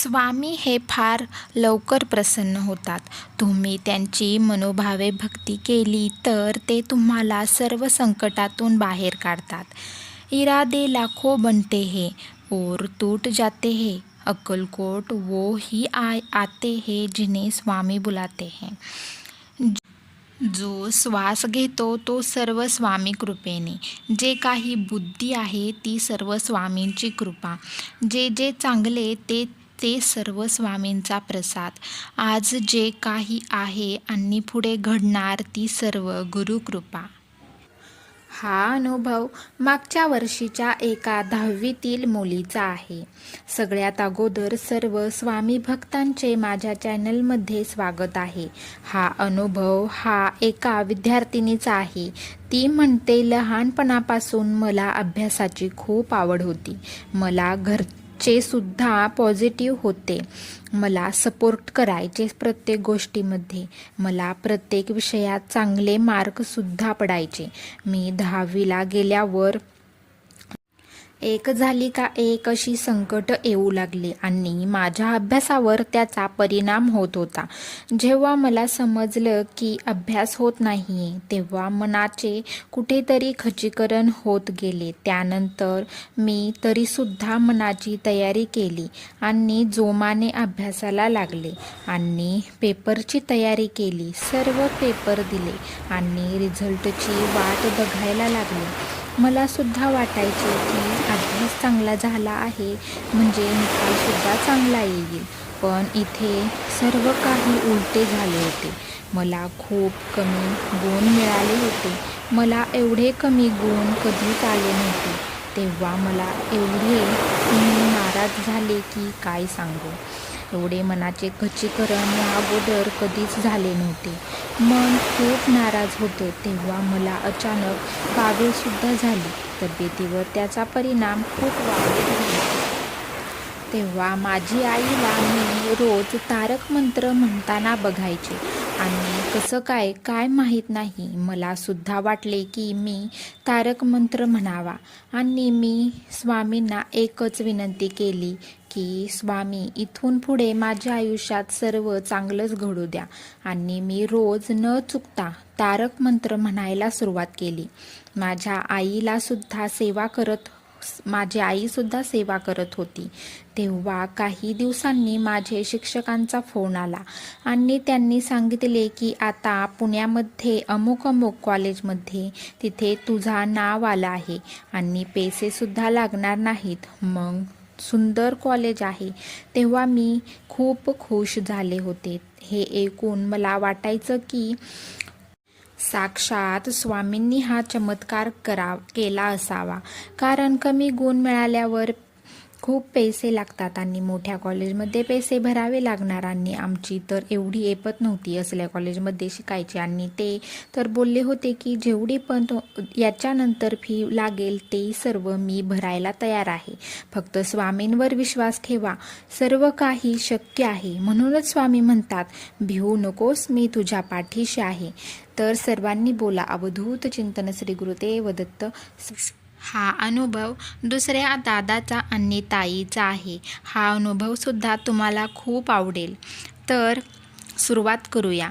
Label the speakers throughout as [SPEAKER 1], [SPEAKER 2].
[SPEAKER 1] स्वामी हे फार लवकर प्रसन्न होतात. तुम्ही त्यांची मनोभावे भक्ती केली तर ते तुम्हाला सर्व संकटातून बाहेर काढतात. इरादे लाखो बनते हे और तूट जाते हे अक्कलकोट वो ही आय आते हे जिने स्वामी बुलाते हैं. जो श्वास घेतो तो सर्व स्वामी कृपेने. जे काही बुद्धी आहे ती सर्व स्वामींची कृपा. जे जे चांगले ते ते सर्व स्वामींचा प्रसाद. आज जे काही आहे आणि पुढे घडणार ती सर्व गुरुकृपा हा अनुभव मागच्या वर्षीच्या एका दहावीतील मुलीचा आहे. सगळ्यात अगोदर सर्व स्वामी भक्तांचे माझ्या चॅनलमध्ये स्वागत आहे. हा अनुभव हा एका विद्यार्थिनीचा आहे. ती म्हणते लहानपणापासून मला अभ्यासाची खूप आवड होती. मला घर चे सुद्धा पॉझिटिव्ह होते. मला सपोर्ट करायचे प्रत्येक गोष्टीमध्ये. मला प्रत्येक विषयात चांगले मार्कसुद्धा पडायचे. मी दहावीला गेल्यावर एक झाली का एक अशी संकट येऊ लागली आणि माझ्या अभ्यासावर त्याचा परिणाम होत होता. जेव्हा मला समजलं की अभ्यास होत नाही तेव्हा मनाचे कुठेतरी खचीकरण होत गेले. त्यानंतर मी तरीसुद्धा मनाची तयारी केली आणि जोमाने अभ्यासाला लागले आणि पेपरची तयारी केली. सर्व पेपर दिले आणि रिझल्टची वाट बघायला लागली. मला सुद्धा वाटायचे की अभ्यास चांगला झाला आहे म्हणजे निकालसुद्धा चांगला येईल. पण इथे सर्व काही उलटे झाले होते. मला खूप कमी गुण मिळाले होते. मला एवढे कमी गुण कधीच आले नव्हते. तेव्हा मला एवढे मी नाराज झाले की काय सांगू? एवढे मनाचे खचीकरण या अगोदर कधीच झाले नव्हते. मन खूप नाराज होतं तेव्हा मला अचानक कावीळसुद्धा झाली. तब्येतीवर त्याचा परिणाम खूप वाईट झाला तेव्हा माझी आईला मी रोज तारक मंत्र म्हणताना बघायचे आणि कसं काय काय माहीत नाही. मला सुद्धा वाटले की मी तारक मंत्र म्हणावा. आणि मी स्वामींना एकच विनंती केली की स्वामी इथून पुढे माझ्या आयुष्यात सर्व चांगलंच घडू द्या. आणि मी रोज न चुकता तारक मंत्र म्हणायला सुरुवात केली. माझ्या आईला सुद्धा सेवा करत माझी आईसुद्धा सेवा करत होती. तेव्हा काही दिवसांनी माझे शिक्षकांचा फोन आला आणि त्यांनी सांगितले की आता पुण्यामध्ये अमुक अमुक कॉलेजमध्ये तिथे तुझा नाव आला आहे आणि पैसेसुद्धा लागणार नाहीत. मग सुंदर कॉलेज आहे. तेव्हा मी खूप खुश झाले होते. हे ऐकून मला वाटायचं की साक्षात स्वामींनी हा चमत्कार करा केला असावा. कारण कमी गुण मिळाल्यावर खूप पैसे लागतात आणि मोठ्या कॉलेजमध्ये पैसे भरावे लागणार आणि आमची तर एवढी ऐपत नव्हती असल्या कॉलेजमध्ये शिकायची. आणि ते तर बोलले होते की जेवढी पण तो याच्यानंतर फी लागेल ते सर्व मी भरायला तयार आहे. फक्त स्वामींवर विश्वास ठेवा. सर्व काही शक्य आहे. म्हणूनच स्वामी म्हणतात भिवू नकोस मी तुझ्या पाठीशी आहे. तर सर्वांनी बोला अवधूत चिंतन श्री गुरुदेव दत्त. हा अनुभव दुसऱ्या दादाचा आणि ताईचा आहे. हा अनुभवसुद्धा तुम्हाला खूप आवडेल. तर सुरुवात करूया.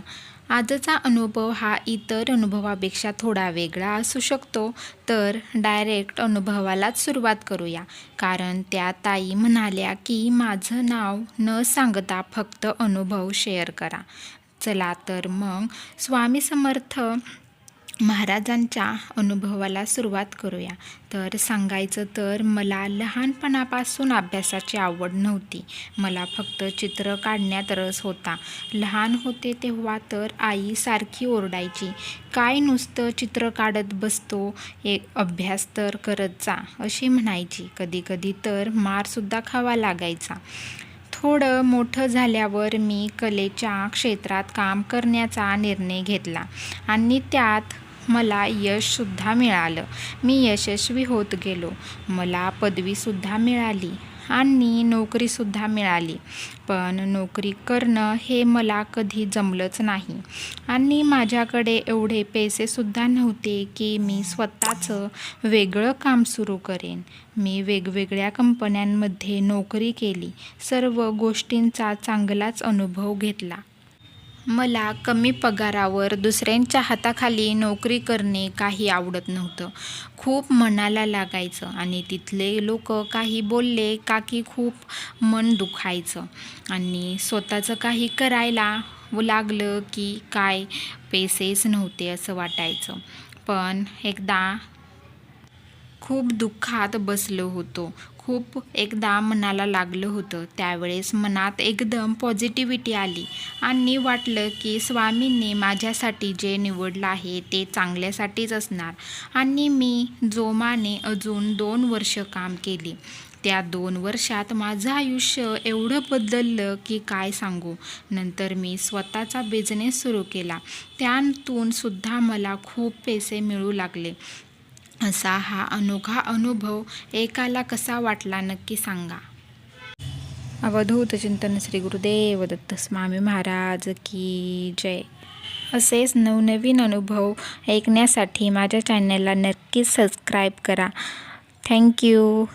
[SPEAKER 1] आजचा अनुभव हा इतर अनुभवापेक्षा थोडा वेगळा असू शकतो. तर डायरेक्ट अनुभवालाच सुरुवात करूया. कारण त्या ताई म्हणाल्या की माझं नाव न सांगता फक्त अनुभव शेअर करा. चला तर मग स्वामी समर्थ महाराजांच्या अनुभवाला सुरुवात करूया. तर सांगायचं तर मला लहानपणापासून अभ्यासाची आवड नव्हती. मला फक्त चित्र काढण्यात रस होता. लहान होते तेव्हा तर आई सारखी ओरडायची काय नुसतं चित्र काढत बसतो? एक अभ्यास तर करत जा अशी म्हणायची. कधीकधी तर मारसुद्धा खावा लागायचा. थोडं मोठं झाल्यावर मी कलेच्या क्षेत्रात काम करण्याचा निर्णय घेतला आणि त्यात मला यशसुद्धा मिळालं. मी यशस्वी होत गेलो. मला पदवीसुद्धा मिळाली. आणि नोकरीसुद्धा मिळाली. पण नोकरी करणं हे मला कधी जमलंच नाही. आणि माझ्याकडे एवढे पैसेसुद्धा नव्हते की मी स्वतःचं वेगळं काम सुरू करेन. मी वेगवेगळ्या कंपन्यांमध्ये नोकरी केली. सर्व गोष्टींचा चांगलाच अनुभव घेतला. मला कमी पगारावर दुसऱ्यांच्या हाताखाली नोकरी करणे काही आवडत नव्हतं. खूप मनाला लागायचं आणि तिथले लोक काही बोलले का की खूप मन दुखायचं. आणि स्वतःचं काही करायला लागलं की काय पैसेच नव्हते असं वाटायचं. पण एकदा खूप दुःखात बसलो होतो. खूप एकदा मनाला लागलं होतं. त्यावेळेस मनात एकदम पॉझिटिव्हिटी आली. आणि वाटलं की स्वामींनी माझ्यासाठी जे निवडलं आहे ते चांगल्यासाठीच असणार. आणि मी जोमाने अजून दोन वर्ष काम केली. त्या दोन वर्षात माझं आयुष्य एवढं बदललं की काय सांगू? नंतर मी स्वतःचा बिझनेस सुरू केला. त्यातून सुद्धा मला खूप पैसे मिळू लागले. असा हा अनोखा अनुभव एकाला कसा वाटला नक्की सांगा. अवधूत चिंतन श्री गुरुदेव दत्त स्वामी महाराज की जय. असेच नवनवीन अनुभव ऐकण्यासाठी माझ्या चॅनलला नक्कीच सबस्क्राईब करा. थँक्यू